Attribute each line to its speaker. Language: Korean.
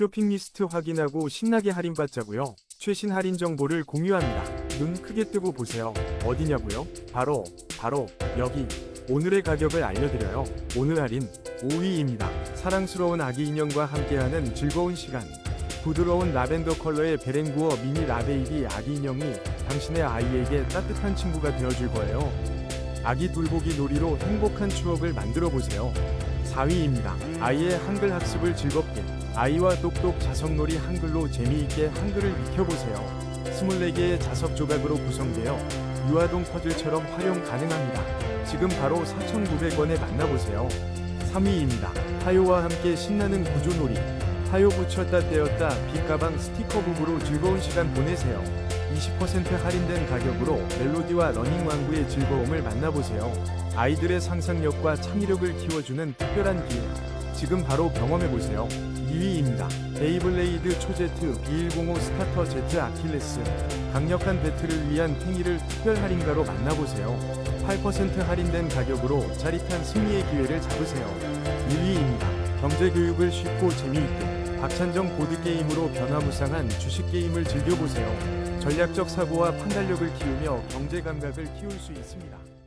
Speaker 1: 쇼핑 리스트 확인하고 신나게 할인받자고요. 최신 할인 정보를 공유합니다. 눈 크게 뜨고 보세요. 어디냐고요? 바로 바로 여기. 오늘의 가격을 알려드려요. 오늘 할인 5위입니다. 사랑스러운 아기 인형과 함께하는 즐거운 시간. 부드러운 라벤더 컬러의 베렌구어 미니 라베이비 아기 인형이 당신의 아이에게 따뜻한 친구가 되어줄 거예요. 아기 돌보기 놀이로 행복한 추억을 만들어 보세요. 4위입니다. 아이의 한글 학습을 즐겁게 아이와 똑똑 자석놀이 한글로 재미있게 한글을 익혀보세요. 24개의 자석 조각으로 구성되어 유아동 퍼즐처럼 활용 가능합니다. 지금 바로 4,900원에 만나보세요. 3위입니다. 타요와 함께 신나는 구조놀이 타요 붙였다 떼었다 빗가방 스티커 부부로 즐거운 시간 보내세요. 20% 할인된 가격으로 멜로디와 러닝 왕구의 즐거움을 만나보세요. 아이들의 상상력과 창의력을 키워주는 특별한 기회. 지금 바로 경험해보세요. 2위입니다. 베이블레이드 초제트 B105 스타터 제트 아킬레스. 강력한 배틀을 위한 탱이를 특별 할인가로 만나보세요. 8% 할인된 가격으로 짜릿한 승리의 기회를 잡으세요. 1위입니다. 경제교육을 쉽고 재미있게 박찬정 보드게임으로 변화무쌍한 주식게임을 즐겨보세요. 전략적 사고와 판단력을 키우며 경제 감각을 키울 수 있습니다.